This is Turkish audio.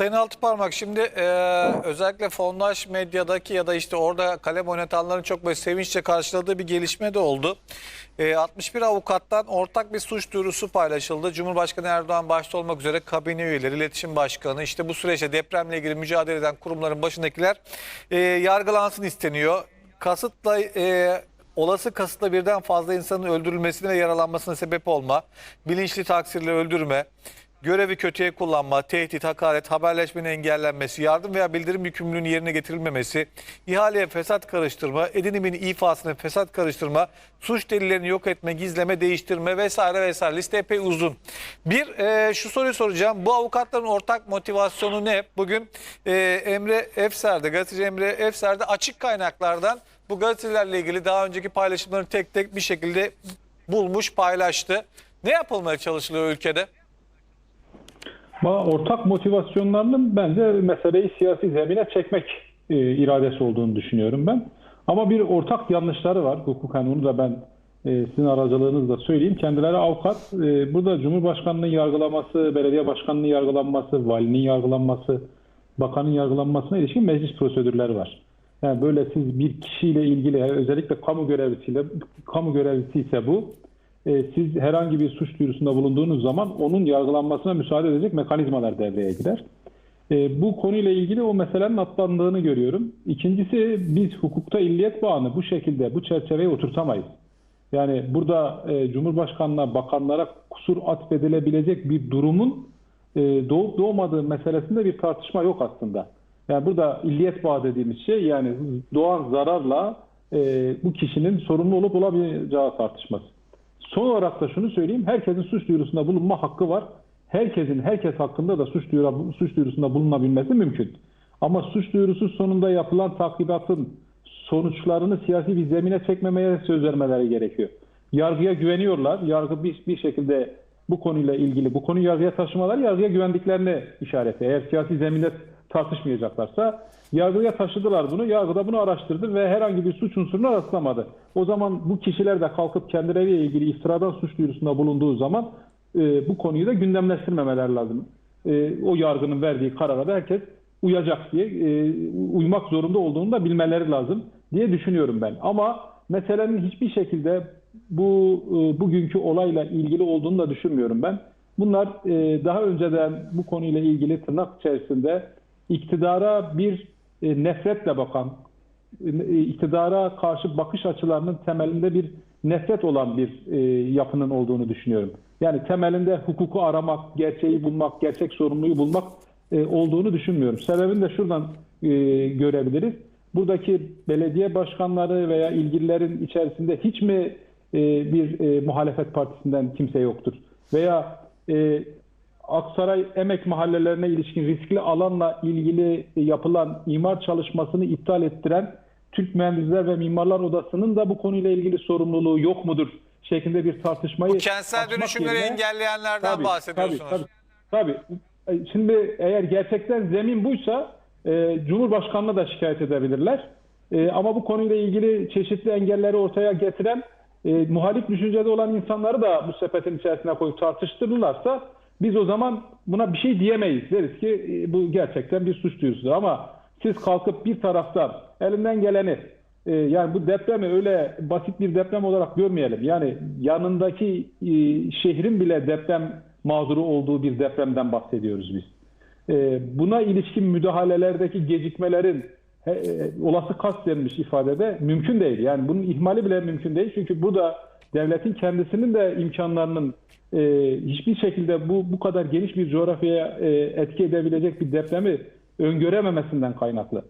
Sayın Altıparmak şimdi e, özellikle fondaş medyadaki ya da işte orada kalem oynatanların çok böyle sevinçle karşıladığı bir gelişme de oldu. E, 61 avukattan ortak bir suç duyurusu paylaşıldı. Cumhurbaşkanı Erdoğan başta olmak üzere kabine üyeleri, iletişim başkanı işte bu süreçte depremle ilgili mücadele eden kurumların başındakiler e, yargılansın isteniyor. Kasıtla e, olası kasıtla birden fazla insanın öldürülmesine ve yaralanmasına sebep olma, bilinçli taksirle öldürme, görevi kötüye kullanma, tehdit, hakaret, haberleşmenin engellenmesi, yardım veya bildirim yükümlülüğünün yerine getirilmemesi, ihaleye fesat karıştırma, edinimin ifasını fesat karıştırma, suç delillerini yok etme, gizleme, değiştirme vesaire vesaire. Liste epey uzun. Bir, e, şu soruyu soracağım. Bu avukatların ortak motivasyonu ne? Bugün e, Emre Efser'de, gazeteci Emre Efser'de açık kaynaklardan bu gazetelerle ilgili daha önceki paylaşımlarını tek tek bir şekilde bulmuş, paylaştı. Ne yapılmaya çalışılıyor ülkede? Ortak motivasyonlarının bence meseleyi siyasi zemine çekmek e, iradesi olduğunu düşünüyorum ben. Ama bir ortak yanlışları var hukuken onu da ben e, sizin aracılığınızla söyleyeyim. Kendileri avukat. E, burada Cumhurbaşkanı'nın yargılaması, belediye başkanının yargılanması, valinin yargılanması, bakanın yargılanmasına ilişkin meclis prosedürleri var. Yani böyle siz bir kişiyle ilgili özellikle kamu görevlisiyle kamu görevlisi ise bu e, siz herhangi bir suç duyurusunda bulunduğunuz zaman onun yargılanmasına müsaade edecek mekanizmalar devreye girer. E, bu konuyla ilgili o meselenin atlandığını görüyorum. İkincisi biz hukukta illiyet bağını bu şekilde bu çerçeveye oturtamayız. Yani burada e, Cumhurbaşkanına, bakanlara kusur atfedilebilecek bir durumun e, doğup doğmadığı meselesinde bir tartışma yok aslında. Yani burada illiyet bağı dediğimiz şey yani doğan zararla e, bu kişinin sorumlu olup olamayacağı tartışması. Son olarak da şunu söyleyeyim. Herkesin suç duyurusunda bulunma hakkı var. Herkesin herkes hakkında da suç, duyuru, suç duyurusunda bulunabilmesi mümkün. Ama suç duyurusu sonunda yapılan takibatın sonuçlarını siyasi bir zemine çekmemeye söz vermeleri gerekiyor. Yargıya güveniyorlar. Yargı bir, bir şekilde bu konuyla ilgili bu konuyu yargıya taşımalar yargıya güvendiklerini işareti. Eğer siyasi zeminde tartışmayacaklarsa yargıya taşıdılar bunu. Yargı da bunu araştırdı ve herhangi bir suç unsuruna rastlamadı. O zaman bu kişiler de kalkıp kendileriyle ilgili iftiradan suç duyurusunda bulunduğu zaman e, bu konuyu da gündemleştirmemeler lazım. E, o yargının verdiği karara da herkes uyacak diye e, uymak zorunda olduğunu da bilmeleri lazım diye düşünüyorum ben. Ama meselenin hiçbir şekilde bu e, bugünkü olayla ilgili olduğunu da düşünmüyorum ben. Bunlar e, daha önceden bu konuyla ilgili tırnak içerisinde iktidara bir e, nefretle bakan, e, iktidara karşı bakış açılarının temelinde bir nefret olan bir e, yapının olduğunu düşünüyorum. Yani temelinde hukuku aramak, gerçeği bulmak, gerçek sorumluyu bulmak olduğunu düşünmüyorum. Sebebini de şuradan görebiliriz. Buradaki belediye başkanları veya ilgililerin içerisinde hiç mi bir muhalefet partisinden kimse yoktur? Veya Aksaray emek mahallelerine ilişkin riskli alanla ilgili yapılan imar çalışmasını iptal ettiren Türk Mühendisler ve Mimarlar Odası'nın da bu konuyla ilgili sorumluluğu yok mudur şeklinde bir tartışmayı Bu kentsel dönüşümleri yerine- engelleyenlerden Tabii, bahsediyorsunuz. Tabii, tabii, tabii. Şimdi eğer gerçekten zemin buysa e, Cumhurbaşkanı'na da şikayet edebilirler. E, ama bu konuyla ilgili çeşitli engelleri ortaya getiren e, muhalif düşüncede olan insanları da bu sepetin içerisine koyup tartıştırırlarsa biz o zaman buna bir şey diyemeyiz. Deriz ki e, bu gerçekten bir suç duyurusudur. Ama siz kalkıp bir taraftan elinden geleni e, yani bu depremi öyle basit bir deprem olarak görmeyelim. Yani yanındaki e, şehrin bile deprem mağduru olduğu bir depremden bahsediyoruz biz. Buna ilişkin müdahalelerdeki gecikmelerin e, olası kast denmiş ifadede mümkün değil. Yani bunun ihmali bile mümkün değil. Çünkü bu da devletin kendisinin de imkanlarının e, hiçbir şekilde bu bu kadar geniş bir coğrafyaya e, etki edebilecek bir depremi öngörememesinden kaynaklı.